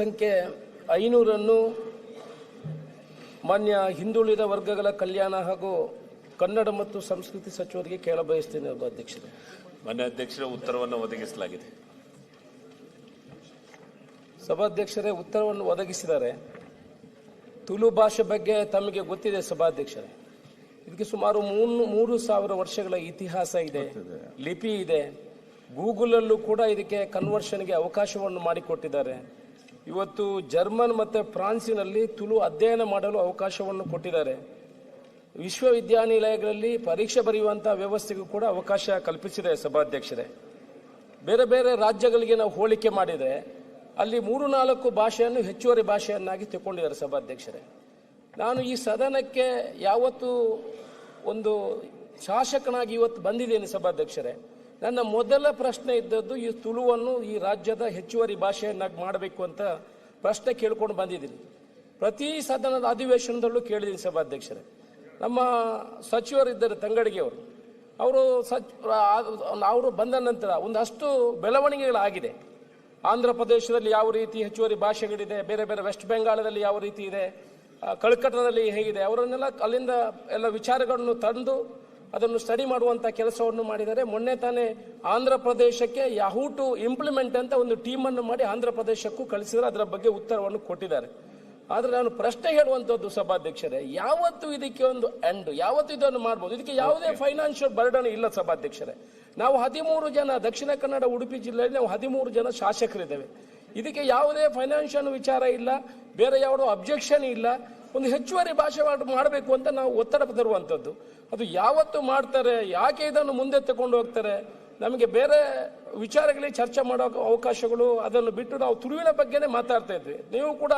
ಸಂಖ್ಯೆ ಐನೂರನ್ನು ಮಾನ್ಯ ಹಿಂದುಳಿದ ವರ್ಗಗಳ ಕಲ್ಯಾಣ ಹಾಗೂ ಕನ್ನಡ ಮತ್ತು ಸಂಸ್ಕೃತಿ ಸಚಿವರಿಗೆ ಕೇಳ ಬಯಸ್ತೇನೆ ಒಬ್ಬ ಅಧ್ಯಕ್ಷರು ಮಾನ್ಯ ಅಧ್ಯಕ್ಷರ ಉತ್ತರವನ್ನು ಒದಗಿಸಲಾಗಿದೆ. ಸಭಾಧ್ಯಕ್ಷರೇ ಉತ್ತರವನ್ನು ಒದಗಿಸಿದ್ದಾರೆ ತುಳು ಭಾಷೆ ಬಗ್ಗೆ ತಮಗೆ ಗೊತ್ತಿದೆ ಸಭಾಧ್ಯಕ್ಷರೇ. ಇದಕ್ಕೆ ಸುಮಾರು ಮೂರು ಮೂರು ಸಾವಿರ ವರ್ಷಗಳ ಇತಿಹಾಸ ಇದೆ ಲಿಪಿ ಇದೆ. ಗೂಗಲಲ್ಲೂ ಕೂಡ ಇದಕ್ಕೆ ಕನ್ವರ್ಷನ್ಗೆ ಅವಕಾಶವನ್ನು ಮಾಡಿಕೊಟ್ಟಿದ್ದಾರೆ. ಇವತ್ತು ಜರ್ಮನ್ ಮತ್ತು ಫ್ರಾನ್ಸಿನಲ್ಲಿ ತುಳು ಅಧ್ಯಯನ ಮಾಡಲು ಅವಕಾಶವನ್ನು ಕೊಟ್ಟಿದ್ದಾರೆ. ವಿಶ್ವವಿದ್ಯಾನಿಲಯಗಳಲ್ಲಿ ಪರೀಕ್ಷೆ ಬರೆಯುವಂಥ ವ್ಯವಸ್ಥೆಗೂ ಕೂಡ ಅವಕಾಶ ಕಲ್ಪಿಸಿದೆ ಸಭಾಧ್ಯಕ್ಷರೇ. ಬೇರೆ ಬೇರೆ ರಾಜ್ಯಗಳಿಗೆ ನಾವು ಹೋಲಿಕೆ ಮಾಡಿದರೆ ಅಲ್ಲಿ ಮೂರು ನಾಲ್ಕು ಭಾಷೆಯನ್ನು ಹೆಚ್ಚುವರಿ ಭಾಷೆಯನ್ನಾಗಿ ತಗೊಂಡಿದ್ದಾರೆ ಸಭಾಧ್ಯಕ್ಷರೇ. ನಾನು ಈ ಸದನಕ್ಕೆ ಯಾವತ್ತು ಒಂದು ಶಾಸಕನಾಗಿ ಇವತ್ತು ಬಂದಿದ್ದೇನೆ ಸಭಾಧ್ಯಕ್ಷರೇ. ನನ್ನ ಮೊದಲ ಪ್ರಶ್ನೆ ಇದ್ದದ್ದು ಈ ತುಳುವನ್ನು ಈ ರಾಜ್ಯದ ಹೆಚ್ಚುವರಿ ಭಾಷೆಯನ್ನಾಗಿ ಮಾಡಬೇಕು ಅಂತ ಪ್ರಶ್ನೆ ಕೇಳ್ಕೊಂಡು ಬಂದಿದ್ದೀನಿ. ಪ್ರತಿ ಸದನದ ಅಧಿವೇಶನದಲ್ಲೂ ಕೇಳಿದ್ದೀನಿ ಸಭಾಧ್ಯಕ್ಷರೇ. ನಮ್ಮ ಸಚಿವರಿದ್ದರು ತಂಗಡಿಗೆ ಅವರು ಅವರು ಸಚ್ ಅವರು ಬಂದ ನಂತರ ಒಂದಷ್ಟು ಬೆಳವಣಿಗೆಗಳಾಗಿದೆ. ಆಂಧ್ರ ಪ್ರದೇಶದಲ್ಲಿ ಯಾವ ರೀತಿ ಹೆಚ್ಚುವರಿ ಭಾಷೆಗಳಿದೆ, ಬೇರೆ ಬೇರೆ ವೆಸ್ಟ್ ಬೆಂಗಾಳದಲ್ಲಿ ಯಾವ ರೀತಿ ಇದೆ ಕಳ್ಕಟ್ಟದಲ್ಲಿ ಹೇಗಿದೆ, ಅವರನ್ನೆಲ್ಲ ಅಲ್ಲಿಂದ ಎಲ್ಲ ವಿಚಾರಗಳನ್ನು ತಂದು ಅದನ್ನು ಸ್ಟಡಿ ಮಾಡುವಂಥ ಕೆಲಸವನ್ನು ಮಾಡಿದ್ದಾರೆ ಮೊನ್ನೆ ತಾನೇ ಆಂಧ್ರ ಪ್ರದೇಶಕ್ಕೆ ಯಹೂ ಟು ಇಂಪ್ಲಿಮೆಂಟ್ ಅಂತ ಒಂದು ಟೀಮನ್ನು ಮಾಡಿ ಆಂಧ್ರ ಪ್ರದೇಶಕ್ಕೂ ಕಳಿಸಿದ್ರೆ. ಅದರ ಬಗ್ಗೆ ಉತ್ತರವನ್ನು ಕೊಟ್ಟಿದ್ದಾರೆ. ಆದರೆ ನಾನು ಪ್ರಶ್ನೆ ಹೇಳುವಂಥದ್ದು ಸಭಾಧ್ಯಕ್ಷರೇ ಯಾವತ್ತು ಇದಕ್ಕೆ ಒಂದು ಎಂಡ್ ಯಾವತ್ತು ಇದನ್ನು ಮಾಡ್ಬೋದು? ಇದಕ್ಕೆ ಯಾವುದೇ ಫೈನಾನ್ಷಿಯಲ್ ಬರ್ಡನ್ ಇಲ್ಲ ಸಭಾಧ್ಯಕ್ಷರೇ. ನಾವು ಹದಿಮೂರು ಜನ ದಕ್ಷಿಣ ಕನ್ನಡ ಉಡುಪಿ ಜಿಲ್ಲೆಯಲ್ಲಿ ನಾವು ಹದಿಮೂರು ಜನ ಶಾಸಕರಿದ್ದೇವೆ. ಇದಕ್ಕೆ ಯಾವುದೇ ಫೈನಾನ್ಷಿಯಲ್ ವಿಚಾರ ಇಲ್ಲ ಬೇರೆ ಯಾವುದೋ ಅಬ್ಜೆಕ್ಷನ್ ಇಲ್ಲ. ಒಂದು ಹೆಚ್ಚುವರಿ ಭಾಷೆ ಮಾಡಬೇಕು ಅಂತ ನಾವು ಒತ್ತಡ ತರುವಂಥದ್ದು. ಅದು ಯಾವತ್ತು ಮಾಡ್ತಾರೆ ಯಾಕೆ ಇದನ್ನು ಮುಂದೆ ತಗೊಂಡು ಹೋಗ್ತಾರೆ ನಮಗೆ ಬೇರೆ ವಿಚಾರಗಳಿಗೆ ಚರ್ಚೆ ಮಾಡೋ ಅವಕಾಶಗಳು ಅದನ್ನು ಬಿಟ್ಟು ನಾವು ತುಳುವಿನ ಬಗ್ಗೆನೇ ಮಾತಾಡ್ತಾ ಇದ್ವಿ. ನೀವು ಕೂಡ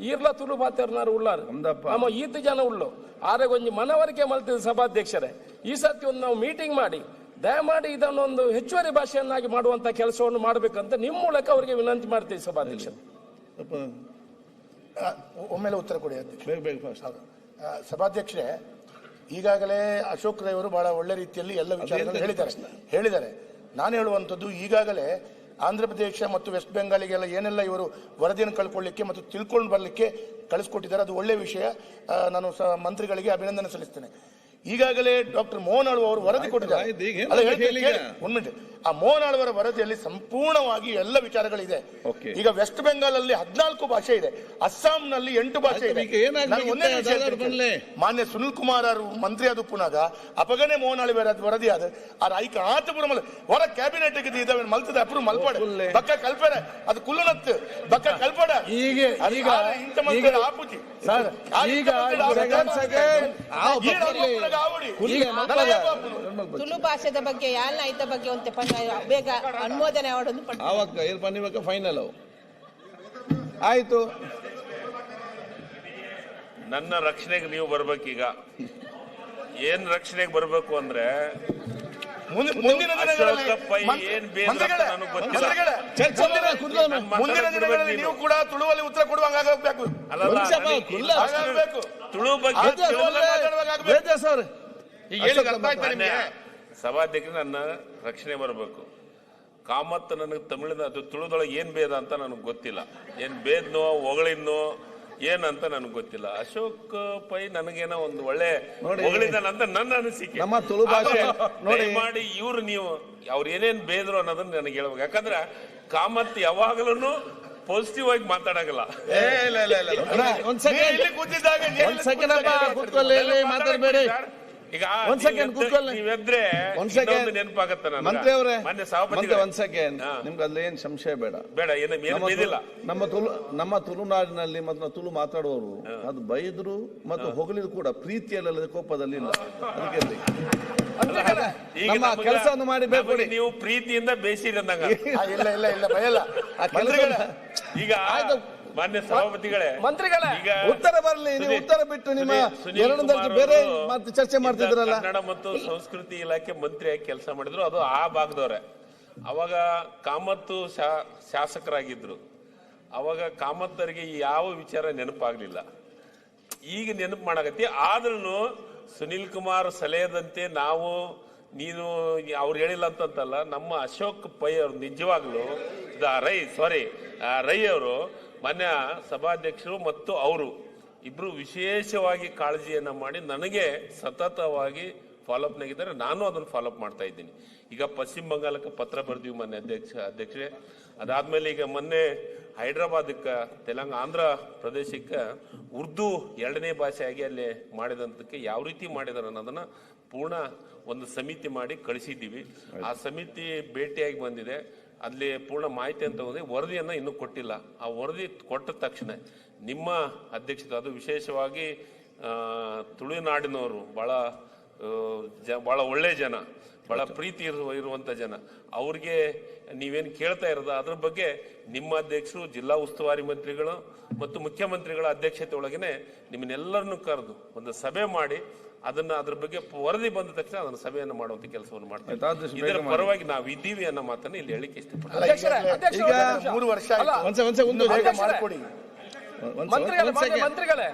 ಈರ್ಲ ತುಳು ಮಾತಾಡ್ನಾರು ಉಳ್ಳಾರು. ನಮ್ಮ ಈತ ಜನ ಉಳ್ಳು. ಆದ್ರೆ ಒಂದು ಮನವರಿಕೆ ಮಲ್ತಿದ್ದ ಸಭಾಧ್ಯಕ್ಷರೇ ಈ ಸರ್ತಿ ಒಂದು ನಾವು ಮೀಟಿಂಗ್ ಮಾಡಿ ದಯಮಾಡಿ ಇದನ್ನೊಂದು ಹೆಚ್ಚುವರಿ ಭಾಷೆಯನ್ನಾಗಿ ಮಾಡುವಂತ ಕೆಲಸವನ್ನು ಮಾಡಬೇಕಂತ ನಿಮ್ಮ ಮೂಲಕ ಅವರಿಗೆ ವಿನಂತಿ ಮಾಡ್ತೀವಿ ಸಭಾಧ್ಯಕ್ಷರು. ಒಮ್ಮೆಲೆ ಉತ್ತರ ಕೊಡಿ ಅಧ್ಯಕ್ಷ. ಬೇಗ ಬೇಗ ಫಾಸ್ಟ್ ಹೌದು. ಆ, ಸಭಾಧ್ಯಕ್ಷರೇ ಈಗಾಗಲೇ ಅಶೋಕ್ ರೈ ಅವರು ಬಹಳ ಒಳ್ಳೆ ರೀತಿಯಲ್ಲಿ ಎಲ್ಲ ವಿಚಾರಗಳನ್ನು ಹೇಳಿದ್ದಾರೆ. ಹೇಳಿದ್ದಾರೆ. ನಾನು ಹೇಳುವಂಥದ್ದು ಈಗಾಗಲೇ ಆಂಧ್ರ ಪ್ರದೇಶ ಮತ್ತು ವೆಸ್ಟ್ ಬೆಂಗಾಲಿಗೆಲ್ಲ ಏನೆಲ್ಲ ಇವರು ವರದಿಯನ್ನು ಕಳ್ಕೊಳ್ಳಿಕ್ಕೆ ಮತ್ತು ತಿಳ್ಕೊಂಡು ಬರಲಿಕ್ಕೆ ಕಳಿಸ್ಕೊಟ್ಟಿದ್ದಾರೆ ಅದು ಒಳ್ಳೆ ವಿಷಯ. ಆ, ನಾನು ಸ ಮಂತ್ರಿಗಳಿಗೆ ಅಭಿನಂದನೆ ಸಲ್ಲಿಸ್ತೇನೆ. ಈಗಾಗಲೇ ಡಾಕ್ಟರ್ ಮೋಹನ್ ಆಳ್ವ ಅವರು ವರದಿ ಕೊಟ್ಟಿದ್ದಾರೆ? ಒಂದ್ ಮಿನಿಟ್ ಆ ಮೋಹನ್ ಆಳ್ವರ ವರದಿಯಲ್ಲಿ ಸಂಪೂರ್ಣವಾಗಿ ಎಲ್ಲ ವಿಚಾರಗಳಿದೆ. ಈಗ ವೆಸ್ಟ್ ಬೆಂಗಾಲ್ ಅಲ್ಲಿ ಹದಿನಾಲ್ಕು ಭಾಷೆ ಇದೆ. ಅಸ್ಸಾಂನಲ್ಲಿ ಎಂಟು ಭಾಷೆ ಇದೆ. ಮಾನ್ಯ ಸುನಿಲ್ ಕುಮಾರ್ ಅವರು ಮಂತ್ರಿ ಆದ ಪುನಾಗ ಅಪಗನೆ ಮೋಹನ್ ಆಳ್ವೆ ವರದಿ ಆದ ಆ ಐಕ ಆತಪುರ ಮಲ್ ಹೊರ ಕ್ಯಾಬಿನೆಟ್ ಇದಾವೆ ಮಲ್ತದ ಅಪ್ರೂವ್ ಮಲ್ಪಾಡ. ಬಕ್ಕ ಕಲ್ಪಡ ಅದು ಕುಲ್ಲನತ್ತು ಬಕ್ಕ ಕಲ್ಪಡ. ಈಗ ಈಗ ಈಗ ಆಪುಜಿ. ಈಗ ತುಳು ಭಾಷೆದ ಬಗ್ಗೆ ಯಾಲ್ನ ಐತ ಬಗ್ಗೆ ಒಂದು ಬೇಗ ಅನುಮೋದನೆ ಆವಾಗ ಪನ್ನಿಬೇಕ ಫೈನಲ್ ಅವು. ಆಯ್ತು. ನನ್ನ ರಕ್ಷಣೆಗೆ ನೀವು ಬರ್ಬೇಕೀಗ. ಏನ್ ರಕ್ಷಣೆಗೆ ಬರ್ಬೇಕು ಅಂದ್ರೆ ಮುಂದಿನ ದಿನಗಳಲ್ಲಿ ನೀವು ಕೂಡ ತುಳುವಲ್ಲಿ ಉತ್ತರ ಕೊಡುವಂಗ. ತುಳು ಬಗ್ಗೆ ವೇದ ಸರ್. ಈಗ ಹೇಳಿದ ಅರ್ಥ ಆಯ್ತಾ ನಿಮ್ಗೆ? ಸಭಾಧ್ಯಕ್ಷ ನನ್ನ ರಕ್ಷಣೆ ಬರಬೇಕು. ಕಾಮತ್ ನನಗೆ ತಮಿಳಿನ ಅದು ತುಳುದೊಳಗೆ ಏನ್ ಭೇದ ಅಂತ ನನಗೆ ಗೊತ್ತಿಲ್ಲ. ಏನ್ ಭೇದ್ನೋ ಹೊಗಳಿದ್ನೋ ಏನಂತ ನನಗೆ ಗೊತ್ತಿಲ್ಲ. ಅಶೋಕ್ ಪೈ ನನಗೇನೋ ಒಂದು ಒಳ್ಳೆ ಹೊಗಳಿದ್ದಾನೆ ಅಂತ ನನ್ನ ಅನಿಸಿಕೆ. ನಮ್ಮ ತುಳು ಭಾಷೆ ನೋಡಿ. ಮಾಡಿ ಇವ್ರು ನೀವು ಅವ್ರು ಏನೇನ್ ಬೇದ್ರು ಅನ್ನೋದನ್ನ ನನಗೆ ಹೇಳ್ಬೇಕು. ಯಾಕಂದ್ರೆ ಕಾಮತ್ ಯಾವಾಗಲೂ ಪಾಸಿಟಿವ್ ಆಗಿ ಮಾತಾಡಂಗಿಲ್ಲ. ಏ ಇಲ್ಲ ಇಲ್ಲ ಇಲ್ಲ ಒಂದ್ ಸೆಕೆಂಡ್ ಇಲ್ಲಿ ಕೂತಿದ್ದಾಗ ಒಂದ್ ಸೆಕೆಂಡ್ ಅಪ್ಪ ಕೂತಿದ್ದಾಗ ಕೂತ್ಕೊಳ್ಳಿ ಇಲ್ಲಿ ಮಾತಾಡಬೇಡಿ. ಈಗ ಒಂದ್ ಸೆಕೆಂಡ್ ಕೂತ್ಕೊಳ್ಳಿ. ನೀವೆದ್ರೆ ಒಂದ್ ಸೆಕೆಂಡ್ ನೆನಪಾಗತ್ತೆ ನನಗೆ. ಮಂತ್ರಿ ಅವರೇ ಸಭಾಪತಿ ಮಂತ್ರಿ ಸಭಾಪತಿ ಒಂದ್ ಸೆಕೆಂಡ್. ನಿಮ್ಗೆ ಅಲ್ಲಿ ಏನ್ ಸಂಶಯ ಬೇಡ. ಬೇಡ ಏನು ಬೇದಿಲ್ಲ ತುಳು- ನಮ್ಮ ತುಳು ನಮ್ಮ ತುಳುನಾಡಿನಲ್ಲಿ ಮತ್ತು ತುಳು ಮಾತಾಡುವವರು ಅದು ಬೈದ್ರು ಮತ್ತು ಹೊಗಳಿದ್ರು ಕೂಡ ಪ್ರೀತಿಯಲ್ಲ ಕೋಪದಲ್ಲಿ ಇಲ್ಲ. ಅದಕ್ಕೆ ನಮ್ಮ ಕೆಲಸವನ್ನು ಮಾಡಿ ನೀವು ಪ್ರೀತಿಯಿಂದ ಬೇಸಿರಿ ಅಂದಂಗ. ಇಲ್ಲ ಇಲ್ಲ ಇಲ್ಲ ಬಯಲ್ಲ. ಆ ಕೆಲಸ ಮಂತ್ರಿಗಳೇ ಈಗ ಮಾನ್ಯ ಸಭಾಪತಿಗಳೇ ಮಂತ್ರಿಗಳೇ ಈಗ ಉತ್ತರ ಬರಲಿ ನೀವು ಉತ್ತರ ಬಿಟ್ಟು ನಿಮ್ಮ ಸುನೀಲ್- ಸುನೀಲ್ ಎರಡು ಬೇರೆ ಮತ್ತೆ ಚರ್ಚೆ ಮಾಡ್ತಿದ್ರಲ್ಲ. ಕನ್ನಡ ಮತ್ತು ಸಂಸ್ಕೃತಿ ಇಲಾಖೆ ಮಂತ್ರಿಯಾಗಿ ಕೆಲಸ ಮಾಡಿದ್ರು. ಅದು ಆ ಭಾಗದವ್ರೆ. ಅವಾಗ ಕಾಮತ್ತು ಶಾಸಕರಾಗಿದ್ರು. ಅವಾಗ ಕಾಮತ್ತರಿಗೆ ಯಾವ ವಿಚಾರ ನೆನಪಾಗ್ಲಿಲ್ಲ. ಈಗ ನೆನಪು ಮಾಡಕತ್ತಿ. ಆದ್ರೂ ಸುನಿಲ್ ಕುಮಾರ್ ಸಲಹೆದಂತೆ ನಾವು ನೀನು ಅವ್ರು ಹೇಳಿಲ್ಲ ಅಂತಂತಲ್ಲ ನಮ್ಮ ಅಶೋಕ್ ಪೈ ಅವ್ರು ನಿಜವಾಗ್ಲು ರೈ ಸಾರಿ ರೈ ಅವರು ಮಾನ್ಯ ಸಭಾಧ್ಯಕ್ಷರು ಮತ್ತು ಅವರು ಇಬ್ಬರು ವಿಶೇಷವಾಗಿ ಕಾಳಜಿಯನ್ನು ಮಾಡಿ ನನಗೆ ಸತತವಾಗಿ ಫಾಲೋಅಪ್ ನಾಗಿದ್ದಾರೆ ನಾನು ಅದನ್ನು ಫಾಲೋಅಪ್ ಮಾಡ್ತಾ ಇದ್ದೀನಿ. ಈಗ ಪಶ್ಚಿಮ ಬಂಗಾಳಕ್ಕೆ ಪತ್ರ ಬರೆದೀವಿ ಮೊನ್ನೆ ಅಧ್ಯಕ್ಷ ಅಧ್ಯಕ್ಷರೇ. ಅದಾದ್ಮೇಲೆ ಈಗ ಮೊನ್ನೆ ಹೈದ್ರಾಬಾದಕ್ಕೆ ತೆಲಂಗ ಆಂಧ್ರ ಪ್ರದೇಶಕ್ಕೆ ಉರ್ದು ಎರಡನೇ ಭಾಷೆಯಾಗಿ ಅಲ್ಲಿ ಮಾಡಿದಂತಕ್ಕೆ ಯಾವ ರೀತಿ ಮಾಡಿದಾರೆ ಅನ್ನೋದನ್ನು ಪೂರ್ಣ ಒಂದು ಸಮಿತಿ ಮಾಡಿ ಕಳಿಸಿದ್ದೀವಿ. ಆ ಸಮಿತಿ ಭೇಟಿಯಾಗಿ ಬಂದಿದೆ. ಅಲ್ಲಿ ಪೂರ್ಣ ಮಾಹಿತಿ ಅಂತ ಹೋದ್ರೆ ವರದಿಯನ್ನು ಇನ್ನೂ ಕೊಟ್ಟಿಲ್ಲ. ಆ ವರದಿ ಕೊಟ್ಟ ತಕ್ಷಣ ನಿಮ್ಮ ಅಧ್ಯಕ್ಷತೆ ಅದು ವಿಶೇಷವಾಗಿ ತುಳುನಾಡಿನವರು ಬಹಳ ಬಹಳ ಒಳ್ಳೆ ಜನ ಬಹಳ ಪ್ರೀತಿ ಇರುವ ಇರುವಂತ ಜನ. ಅವ್ರಿಗೆ ನೀವೇನು ಕೇಳ್ತಾ ಇರೋದು ಅದ್ರ ಬಗ್ಗೆ ನಿಮ್ಮ ಅಧ್ಯಕ್ಷರು ಜಿಲ್ಲಾ ಉಸ್ತುವಾರಿ ಮಂತ್ರಿಗಳು ಮತ್ತು ಮುಖ್ಯಮಂತ್ರಿಗಳ ಅಧ್ಯಕ್ಷತೆ ಒಳಗನೆ ನಿಮ್ಮನ್ನೆಲ್ಲರನ್ನು ಕರೆದು ಒಂದು ಸಭೆ ಮಾಡಿ ಅದನ್ನ ಅದ್ರ ಬಗ್ಗೆ ವರದಿ ಬಂದ ತಕ್ಷಣ ಅದನ್ನ ಸಭೆಯನ್ನು ಮಾಡುವಂತ ಕೆಲಸವನ್ನು ಮಾಡ್ತಾರೆ ಇದರ ಪರವಾಗಿ ನಾವು ಇದ್ದೀವಿ ಅನ್ನೋ ಮಾತನ್ನ ಇಲ್ಲಿ ಹೇಳಿಕ್ಕೆ ಇಷ್ಟಪಡ್ತೀನಿ. ಮಂತ್ರಿಗಳೇ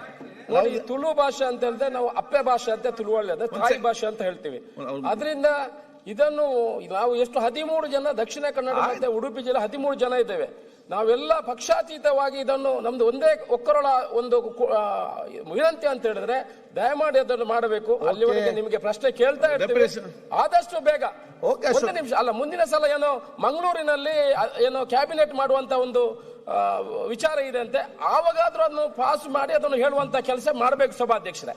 ನೋಡಿ ತುಳು ಭಾಷೆ ಅಂತ ಹೇಳಿದ್ರೆ ನಾವು ಅಪ್ಪೆ ಭಾಷೆ ಅಂತ ತುಳುವಳ್ಳಿ ತಾಯಿ ಭಾಷೆ ಅಂತ ಹೇಳ್ತೀವಿ. ಅದರಿಂದ ಇದನ್ನು ನಾವು ಎಷ್ಟು ಹದಿಮೂರು ಜನ ದಕ್ಷಿಣ ಕನ್ನಡ ಮತ್ತೆ ಉಡುಪಿ ಜಿಲ್ಲೆ ಹದಿಮೂರು ಜನ ಇದ್ದೇವೆ. ನಾವೆಲ್ಲ ಪಕ್ಷಾತೀತವಾಗಿ ಇದನ್ನು ನಮ್ದು ಒಂದೇ ಒಕ್ಕರೊಳ ಒಂದು ವಿನಂತಿ ಅಂತ ಹೇಳಿದ್ರೆ ದಯಮಾಡಿ ಅದನ್ನು ಮಾಡಬೇಕು. ಅಲ್ಲಿವರೆಗೆ ನಿಮಗೆ ಪ್ರಶ್ನೆ ಕೇಳ್ತಾ ಇರ್ತೀವಿ. ಆದಷ್ಟು ಬೇಗ. ಒಂದು ನಿಮಿಷ. ಅಲ್ಲ ಮುಂದಿನ ಸಲ ಏನೋ ಮಂಗಳೂರಿನಲ್ಲಿ ಏನೋ ಕ್ಯಾಬಿನೆಟ್ ಮಾಡುವಂತ ಒಂದು ವಿಚಾರ ಇದೆ ಅಂತೆ. ಆವಾಗಾದ್ರೂ ಅದನ್ನು ಪಾಸ್ ಮಾಡಿ ಅದನ್ನು ಹೇಳುವಂತ ಕೆಲಸ ಮಾಡಬೇಕು ಸಭಾಧ್ಯಕ್ಷರೇ.